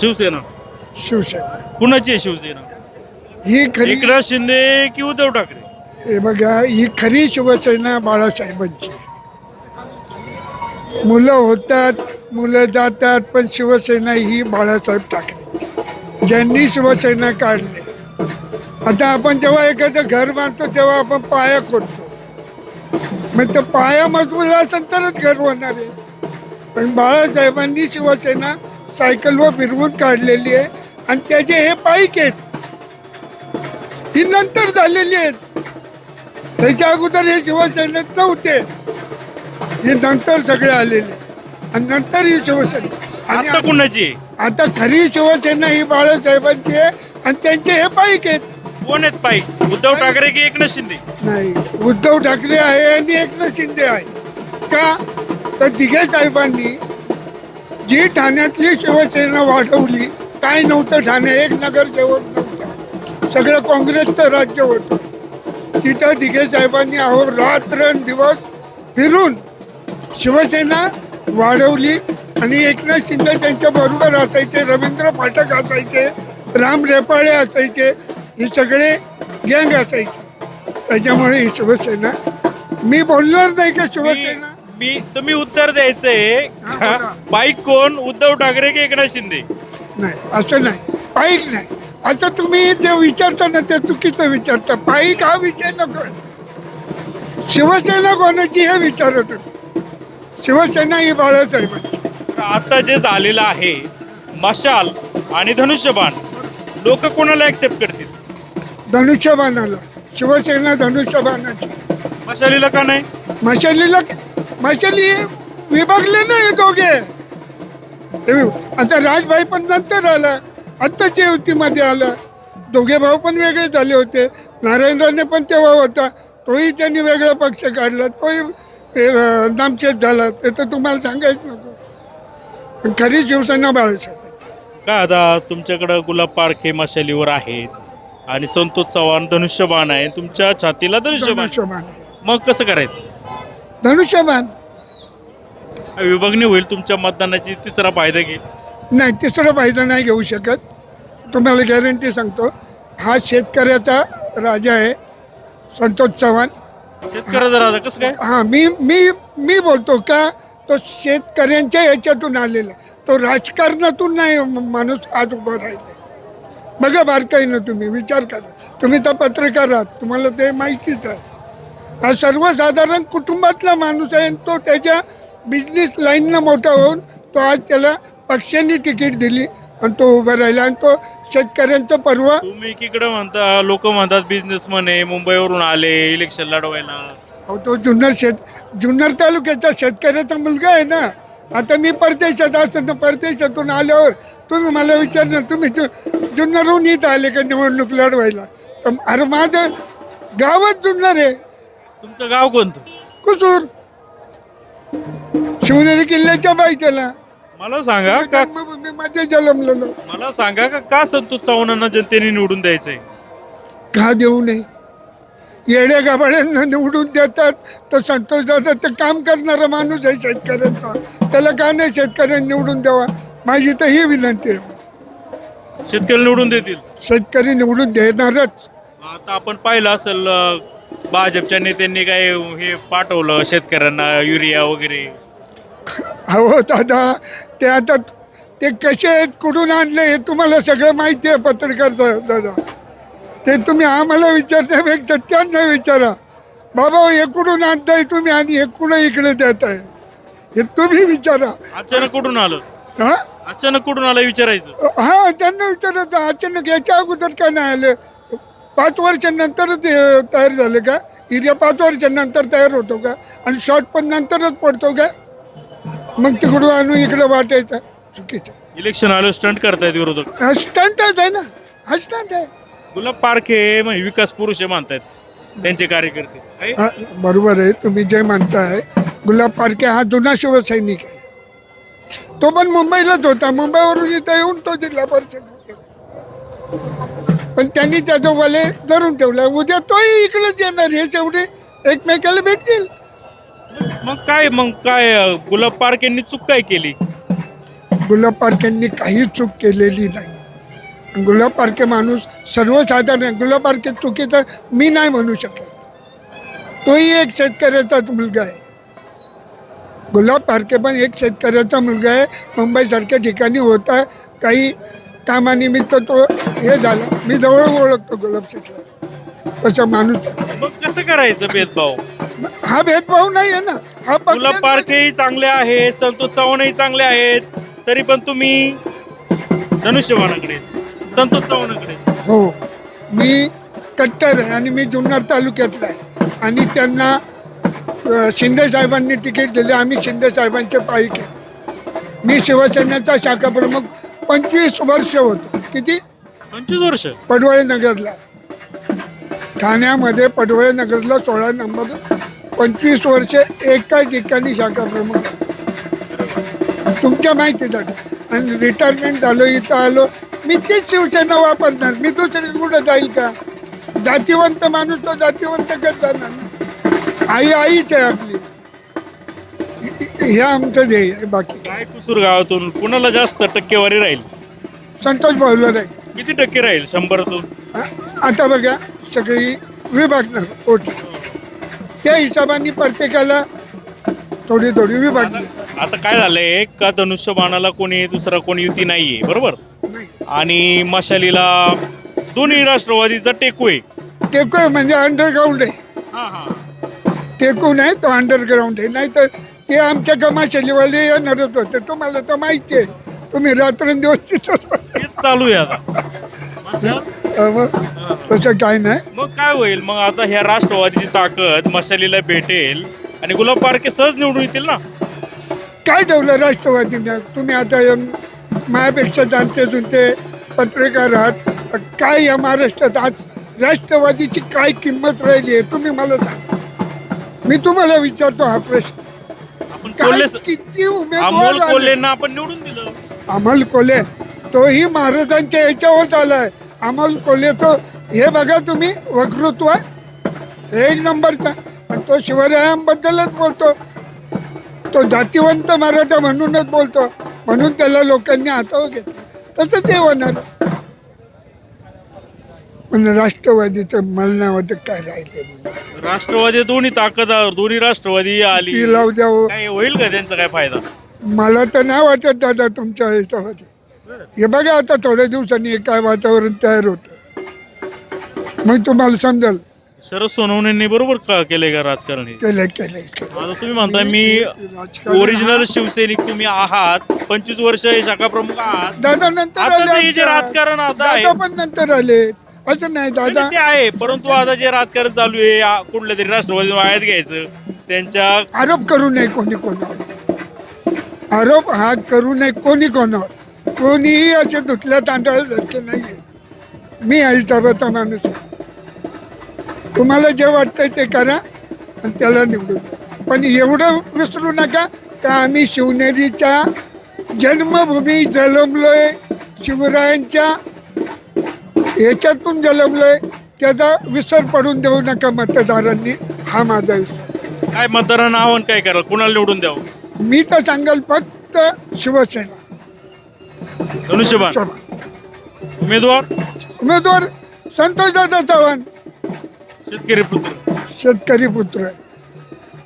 शिवसेना. शिवसेना. कुणाची आहे शिवसेना? ही खरी एकनाथ शिंदे की उद्धव ठाकरे? हे बघा ही खरी शिवसेना बाळासाहेबांची मुलं होतात मुलं जातात पण शिवसेना ही बाळासाहेब ठाकरे ज्यांनी शिवसेना काढली. आता आपण जेव्हा एखादं घर बांधतो तेव्हा आपण पाया खोदतो. मग ते पाया मजबूत असेल तरच घर होणार आहे. पण बाळासाहेबांनी शिवसेना सायकलवर फिरवून काढलेली आहे. आणि त्याचे हे पाईक आहेत. ही नंतर झालेली आहेत. त्याच्या अगोदर हे शिवसेनेत नव्हते. हे नंतर सगळे आलेले. आणि नंतर ही शिवसेना. आणि आता कुणाची? आता खरी शिवसेना ही बाळासाहेबांची आहे. आणि त्यांचे हे पाईक आहेत. कोण आहेत पाईक? उद्धव ठाकरे की एकनाथ शिंदे? नाही. उद्धव ठाकरे आहे आणि एकनाथ शिंदे आहे. का? तर दिघे साहेबांनी जी ठाण्यातली शिवसेना वाढवली काय नव्हतं ठाणे एक नगरसेवक नव्हता. सगळं काँग्रेसचं राज्य होतं. तिथं दिघे साहेबांनी अहो रात्रंदिवस फिरून शिवसेना वाढवली आणि एकनाथ शिंदे त्यांच्या बरोबर असायचे रवींद्र फाटक असायचे राम रेपाळे असायचे हे सगळे गँग असायचे. त्याच्यामुळे ही शिवसेना मी बोलणार नाही का शिवसेना? मी मी- तुम्ही उत्तर द्यायचंय बाईक कोण? उद्धव ठाकरे की एकनाथ शिंदे? नाही असं नाही. पाईक नाही. असं तुम्ही जे विचारता ना ते चुकीचं विचारता. पाईक हा विषय नको शिवसेना कोणाची हे विचारत होतो शिवसेना ही बाळासाहेबांची. आता जे झालेलं आहे मशाल आणि धनुष्यबाण लोक कोणाला ऍक्सेप्ट करतील? धनुष्यबाणाला. शिवसेना धनुष्यबाणाची. मशालीला का नाही? मशालीला मशाली विभागले नाही हे दोघे हे आता राजभाई पण नंतर आला आत्ताच्या युतीमध्ये आला दोघे भाऊ पण वेगळे झाले होते. नारायण राणे पण तेव्हा होता. तोही त्यांनी वेगळा पक्ष काढला. तोही नामशेष झाला. ते तर तुम्हाला सांगायच नको खरी शिवसेना बाळासाहेब. काय आता तुमच्याकडं गुलाब पारखे मशालीवर आहेत आणि संतोष चव्हाण धनुष्यबाण आहे. तुमच्या छातीला धनुष्यबाण. धनुष्यबाण मग कसं करायचं? धनुष्यबाण. विभागणी होईल तुमच्या मतदानाची तिसरा फायदा घेईल. नाही तिसरा फायदा नाही घेऊ शकत. तुम्हाला गॅरंटी सांगतो हा शेतकऱ्याचा राजा आहे संतोष चव्हाण. शेतकऱ्याचा राजा कसं काय? हां मी मी मी बोलतो का तो शेतकऱ्यांच्या याच्यातून आलेला. तो राजकारणातून नाही माणूस आज उभा राहिला बघा बारकाईनं तुम्ही विचार करा. तुम्ही तर पत्रकार आहात तुम्हाला ते माहितीच आहे. हा सर्वसाधारण कुटुंबातला माणूस आहे आणि तो त्याच्या बिझनेस लाईननं मोठा होऊन तो आज त्याला पक्षांनी तिकीट दिली. आणि तो उभा राहिला आणि तो शेतकऱ्यांचं पर्व तुम्ही एकीकडे म्हणता लोक म्हणतात बिझनेसमन आहे मुंबईवरून आले इलेक्शन लढवायला. अहो तो जुन्नर शेत जुन्नर तालुक्याचा शेतकऱ्याचा मुलगा आहे ना. आता मी परदेशात असताना परदेशातून आल्यावर तुम्ही मला विचारणार तुम्ही जु जुन्नरहून इथं आले का निवडणूक लढवायला? तर अरे माझं गावच जुन्नर आहे. तुमचं गाव कोणतं? कुसूर. शिवनेरी किल्ल्याच्या बाईच्याला. मला सांगा का जन्मभूमीमध्ये जन्मलेलो. मला सांगा का का संतोष चव्हाणांना जनतेने निवडून द्यायचंय? का देऊ नये? येड्या गाभाड्यांना निवडून देतात तर संतोष दादा तर काम करणारा माणूस आहे शेतकऱ्यांचा. त्याला का नाही शेतकऱ्यांनी निवडून द्यावा? माझी तर ही विनंती आहे. शेतकरी निवडून देतील? शेतकरी निवडून देणारच. आता आपण पाहिलं असेल अं, भाजपच्या नेत्यांनी काय हे पाठवलं शेतकऱ्यांना युरिया वगैरे. हो दादा ते आता ते कसे आहेत कुठून आणले हे तुम्हाला सगळं माहिती आहे पत्रकार साहेब दादा. ते तुम्ही आम्हाला विचारण्यापेक्षा त्यांना विचारा. बाबा हे कुठून आणताय तुम्ही आणि हे कुठं इकडे देत आहे? हे तुम्ही विचारा. अचानक कुठून आलं? हा? अचानक कुठून आलं विचारायचं? हा त्यांना विचारायचं अचानक याच्या अगोदर का नाही आले? पाच वर्षांनंतरच तयार झाले का? एरिया पाच वर्षांनंतर तयार होतो का? आणि शॉर्ट पण नंतरच पडतो का? मग तिकडून आणून इकडे वाटायचं. चुकीचं. इलेक्शन आलं स्टंट करतायत विरोधक. हा स्टंटच आहे ना. हा स्टंट आहे. गुलाब पारखे म्हणजे विकास पुरुष आहे म्हणतायत त्यांचे कार्यकर्ते. आहे? हा, बरोबर आहे. तुम्ही जे म्हणताय गुलाब पारखे हा जुना शिवसैनिक आहे. तो पण मुंबईलाच होता. मुंबईवरून इथं येऊन तो जिल्हा परिषद पण त्यांनी त्याचं वले धरून ठेवलं उद्या तोही इकडेच येणार. हे शेवटी एकमेकाला भेटतील. मग काय मग काय अं, गुलाब पारखेंनी चूक काय केली? गुलाब पारखेंनी काही चूक केलेली नाही. गुलाब पारखे माणूस सर्वसाधारण आहे. गुलाब पारखे चुकीचा मी नाही म्हणू शकत. तोही एक शेतकऱ्याचाच मुलगा आहे. गुलाब पारखे पण एक शेतकऱ्याचा मुलगा आहे. मुंबईसारख्या ठिकाणी होता काही कामानिमित्त तो हे झाला. मी जवळ ओळखतो गुलाब शेठला तसा माणूस आहे. मग कसं करायचं भेदभाव? हा भेदभाव नाही आहे ना. हा गुलाब पारखेही चांगले आहेत संतोष चव्हाणही चांगले आहेत तरी पण तुम्ही धनुष्यबाणाकडे संतोष चव्हाणाकडे हो. मी कट्टर आहे आणि मी जुन्नर तालुक्यातला आहे. आणि त्यांना अ, शिंदे साहेबांनी तिकीट दिले आम्ही शिंदे साहेबांचे पाईक आहे. मी शिवसेनेचा शाखा प्रमुख पंचवीस वर्ष होतो. किती? पंचवीस वर्ष. पडवळे नगरला. ठाण्यामध्ये पडवळे नगरला सोळा नंबर पंचवीस वर्ष एका ठिकाणी शाखा प्रमुख. तुमच्या माहितीसाठी. आणि रिटायरमेंट झालो इथं आलो. मी तीच शिवसेना वापरणार. मी दुसरी कुठं जाईल का? जातीवंत माणूस तो जातीवंत करत जाणार ना आई आईच आहे आपली. हे आमचं ध्येय आहे बाकी काय. कुसूर गावातून? कुणाला जास्त टक्केवारी राहील? संतोष भाऊला आहे किती टक्के राहील? शंभरातून? आ- आता बघा सगळी विभागणार ओटी. त्या हिशोबाने प्रत्येकाला थोडी थोडी विभागली आता काय झालंय? का धनुष्यबाणाला कोणी दुसरा कोणी युती नाहीये बरोबर? आणि मशालीला दोन्ही राष्ट्रवादीचा टेकू आहे. टेको म्हणजे अंडरग्राऊंड आहे. हा हा. टेकू नाही तो अंडरग्राऊंड आहे. नाही तर ते आमच्या गमाशलीवाले येणारच होते. तुम्हाला तर माहिती आहे. तुम्ही रात्रंदिवस. तेच चालू आहे आता. अ, तसं काय नाही. मग काय होईल? मग आता ह्या राष्ट्रवादीची ताकद मशालीला भेटेल आणि गुलाब पारखे सहज निवडून येतील ना? काय ठेवलं राष्ट्रवादीनं? तुम्ही आता एम- माझ्यापेक्षा जाणते जुनते पत्रकार आहात. काय या महाराष्ट्रात आज राष्ट्रवादीची काय किंमत राहिली आहे? तुम्ही मला सांगा. मी तुम्हाला विचारतो हा प्रश्न. आपण काय कोल्हे किती अमोल उमेदवार आले? कोल्हेंना आपण निवडून दिलं. अमोल कोल्हे तोही महाराजांच्या याच्यावर आलाय अमोल कोल्हेचं हे बघा तुम्ही वक्तृत्व एक नंबरचा. पण तो शिवरायांबद्दलच बोलतो. तो जातीवंत मराठा म्हणूनच बोलतो. म्हणून त्याला लोकांनी हातावर घेतलं. तसंच हे होणार. पण राष्ट्रवादीचं मला नाही वाटत काय राहिले राष्ट्रवादी दोन्ही ताकदावर दोन्ही राष्ट्रवादी आली. ती लावू द्यावं काय होईल का त्यांचा काय फायदा? मला तर नाही वाटत दादा तुमच्या ह्याच्यामध्ये. हे बघा आता थोड्या दिवसांनी काय वातावरण तयार होतं. मग तुम्हाला समजेल. शरद सोनवणेंनी बरोबर का केलंय का राजकारण हे? केलंय केलंय केलंय. आता तुम्ही म्हणताय मी राजकारण ओरिजिनल शिवसैनिक तुम्ही आहात पंचवीस वर्ष हे शाखा प्रमुख आहात. दादा नंतर आले जे- जे आमच्या. राजकारण आता आहे दादा पण नंतर आले. असं नाही दादा. ते आहे परंतु आता जे राजकारण चालू आहे आ- कुठल्या तरी राष्ट्रवादी आयात घ्यायचं. त्यांच्या आरोप करू नये कोणी कोणावर. आरोप हा करू नये कोणी कोणावर. कोणीही असे धुतल्या तांदळासारखे नाही आहे मी आई साहेबाचा माणूस आहे. तुम्हाला जे वाटतंय ते करा आणि त्याला निवडून द्या. पण एवढं विसरू नका का आम्ही शिवनेरीच्या जन्मभूमी जन्मलोय शिवरायांच्या याच्यातून जन्मलोय त्याचा विसर पडून देऊ नका मतदारांनी. हा माझा विश्वास काय मतदारांना आव्हान काय कराल? कुणाला निवडून द्यावं? मी तर सांगाल फक्त शिवसेना. धनुष्यबाण. उमेदवार? उमेदवार संतोषदादा चव्हाण. शेतकरी पुत्र. शेतकरी पुत्र. आहे